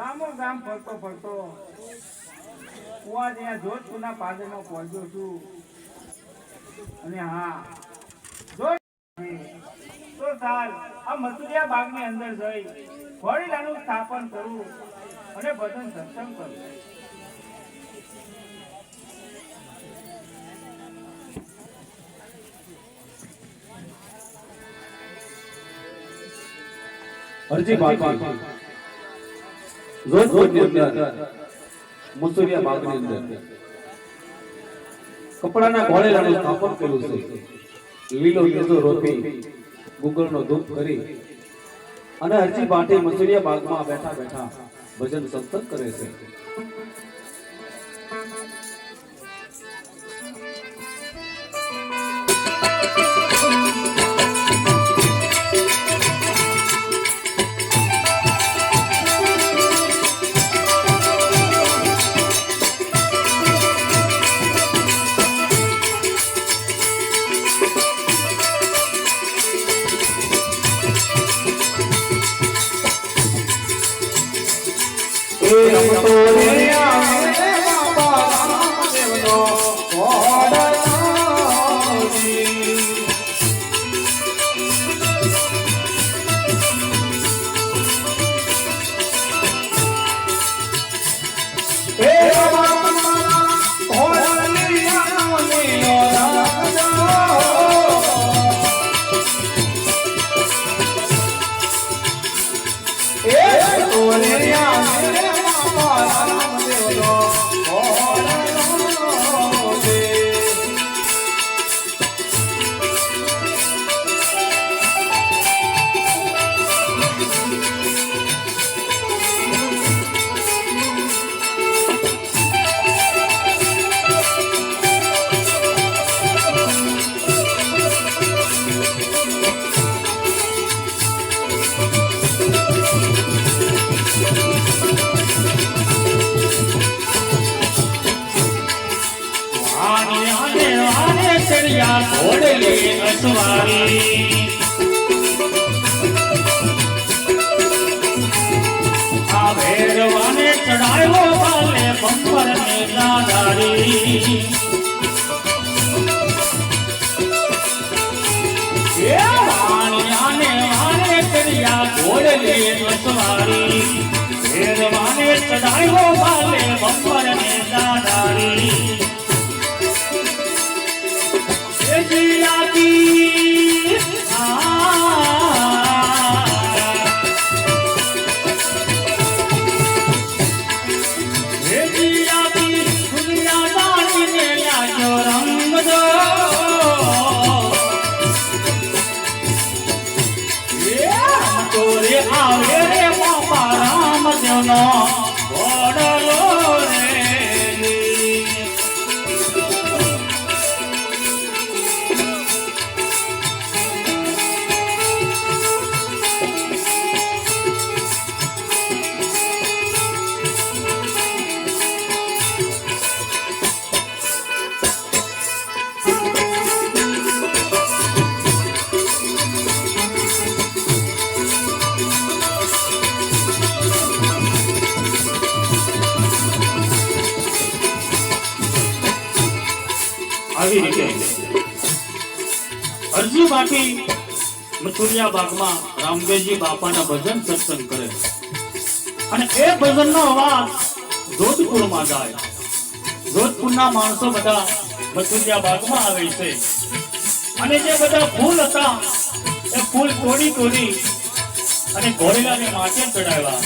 ગામો ગામ ફરતો ફરતો હું આ ત્યાં જોધપુરના પાદરમાં પહોંચ્યો છું. અને હા જો તો ચાલ આ મથુરિયા બાગની અંદર જઈ વડીલાનું સ્થાપન કરું અને ભજન સત્સંગ કરું. અરજી બાકી જોધપુરની અંદર મુસુરિયા બાગની અંદર કપડાના ઘોડેલાનું સ્થાપન કર્યું છે લીલો લીલો રોપી ગુગળનો ધૂપ કરી અને હરજી બાટે મસુરિયા બાગમાં બેઠા બેઠા ભજન સત્સંગ કરે છે એ ચડાયો બાલે બંપર ને દાદારી ચડાયો બાલે બંપર ને દાદારી અરજી બાકી મથુરિયા બાગમાં રામદેવજી બાપાના ભજન સત્સંગ કરે. અને એ ભજનનો અવાજ જોધપુરમાં જાય. જોધપુરના માણસો બધા મથુરિયા બાગમાં આવે છે. અને જે બધા ફૂલ હતા, એ ફૂલ તોડી તોડી અને ઘોડેલાને માથે ચડાવ્યા.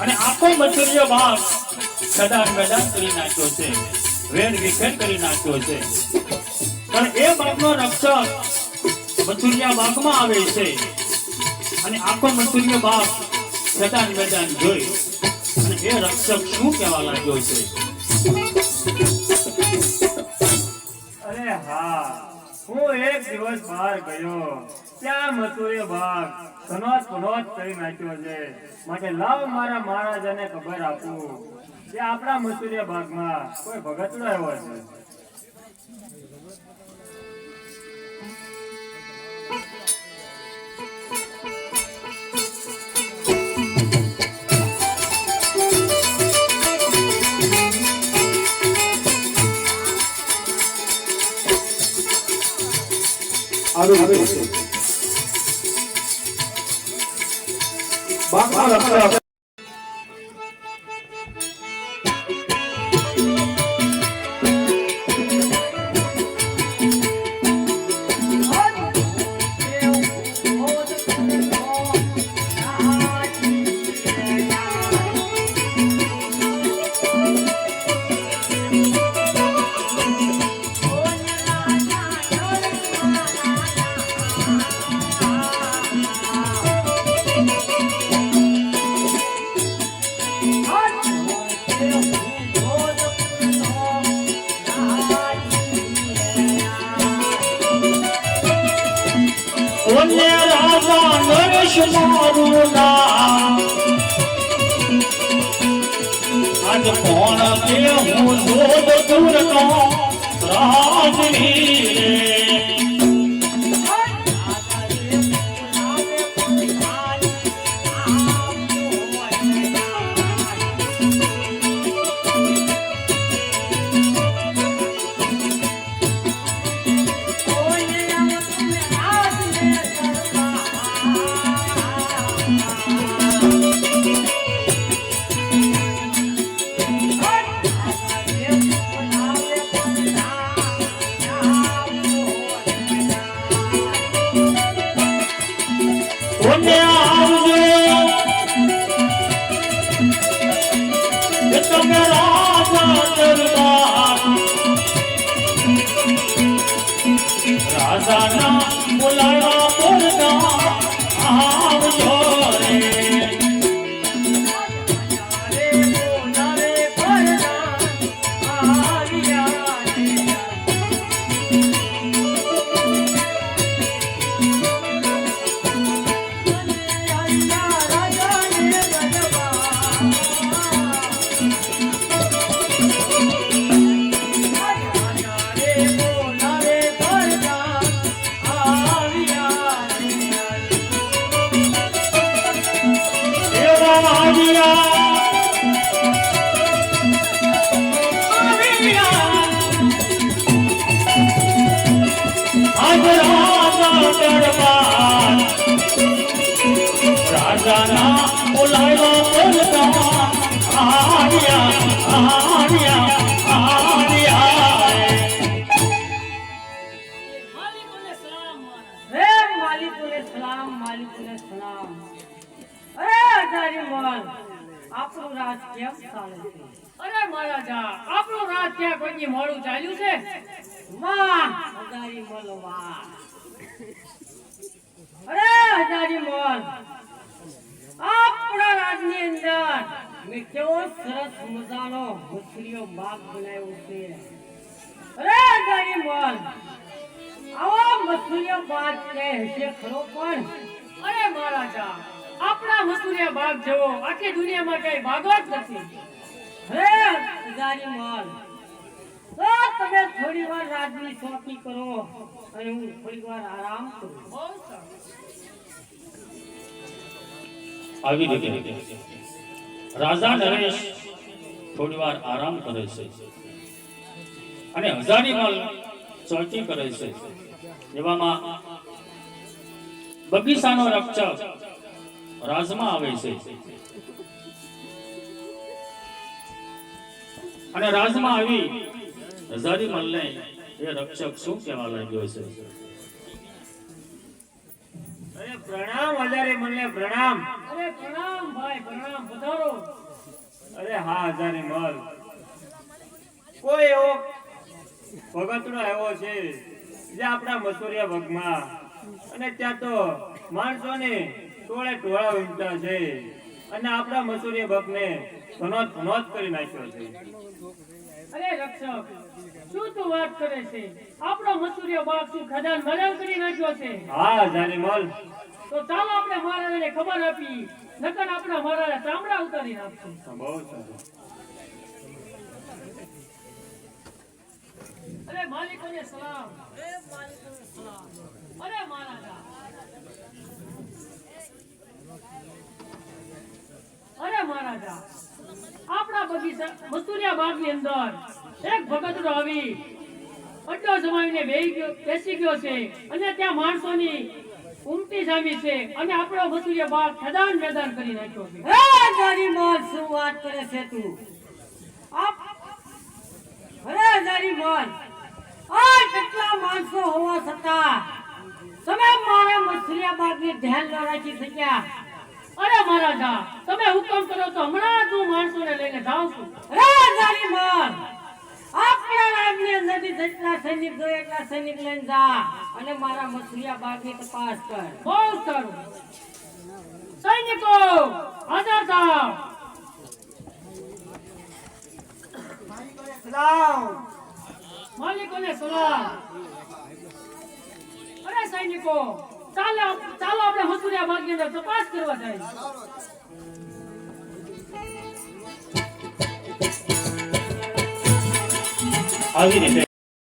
અને આખો મથુરિયો બાગ સદાન મેદાન કરી નાખ્યો છે. વેર વિખેર કરી નાખ્યો છે. પણ એ બાગનો રક્ષક મથુરિયા બાગમાં આવે છે. અને આખો મથુરિયો બાગ મેદાન મેદાન જોઈ. અને એ રક્ષક, શું કહેવા લાગ્યો છે? અરે હા, હું એક દિવસ બહાર ગયો. ત્યાં મથુરે ભાગ સનોજ પનોજ કરી નાખ્યો છે. માટે લાવ મારા મહારાજાને ખબર આપું કે આપણા મથુરિયા ભાગમાં કોઈ ભગતડો આવ્યો છે. આવી રીતે કે રાજાના બોલાવા આપણું રાજ કેમ ચાલે અરે મહારાજા આપણું રાત ક્યાં કોઈ મોડું ચાલ્યું છે વાહ હજારી મોલ. અરે હજારી મોલ આપણા રાજની અંદર મેં કેવો સરસ મજાનો મછલીઓ બાગ બનાવ્યો છે. અરે હજારી મોલ, આવો મછલીઓ બાગ કે હશે ખરો પણ. અરે મહારાજા, આપણા મસૂરિયા બાગ જેવો આખી દુનિયામાં કઈ બાગો જ નથી. હે હજારી મોલ, તો તમે થોડી વાર રાજની ચોકી કરો અને હું થોડી વાર આરામ કરું. આવી રીતે. રાજા નરેશ થોડી વાર આરામ કરે છે અને હજારીમલ ચોકી કરે છે. એવામાં બગીચાનો રક્ષક રાજમાં આવે છે. અને રાજમાં આવી હજારીમલને એ રક્ષક શું કહેવા લાગ્યો છે? અરે પ્રણામ હજારે મને પ્રણામ. અરે પ્રણામ ભાઈ પ્રણામ. પધારો. અરે હા હજારે મલ કોઈ એવો ભગતડો એવો છે જે આપણા મસુરિયા ભગમાં અને ત્યાં તો માણસોને ટોળે ટોળા ઉમટા છે અને આપણા મસૂરિયા ભગને ધનોત નોંધ કરી નાખ્યો છે. અરે રક્ષક. શું તું વાત કરે છે? આપણો મસૂરિયો બાગ શું ખજાન મજાન કરી નાખ્યો છે? હા હજારે મલ તો ચાલો આપણે મહારાજાને ખબર આપી નકર આપણા મહારાજા ચામડા ઉતારી નાખશે. બહુ સારું. અરે માલિકોને સલામ અરે માલિકોને સલામ. અરે મહારાજા. અરે મહારાજા. આપણા બગીચા મસૂરિયા બાગની અંદર એક ભગત રવિ અડ્ડો સમાવીને બેસી ગયો બેસી ગયો છે. અને ત્યાં માણસોની ઉમટી જામી છે. અને આપણો મસૂરિયો બાપ ખદાન મેદાન કરી નાખ્યો છે. હે ગરીબોલ શું વાત કરે છે તું? આપ અરે ગરીબોલ આ કેટલા માણસો હોવા છતાં તમે મારા મછલિયા બાગની ધ્યાન ન રાખી શક્યા? અરે મહારાજા તમે હુકમ કરો તો હમણાં જ હું માણસોને લઈને જાઉં છું. અરે ગરીબોલ આપણા અંદરથી જેટલા સૈનિક જોઈએ એટલા સૈનિક લઈને જા. અને મારા મછલિયા બાગની તપાસ કર. બહુ સારું. સૈનિકો હાજર થાવ. માલિકોને સલામ. અરે સૈનિકો ચાલો ચાલો આપણે મસૂરિયા બાગની અંદર તપાસ કરવા જાય. આવી રીતે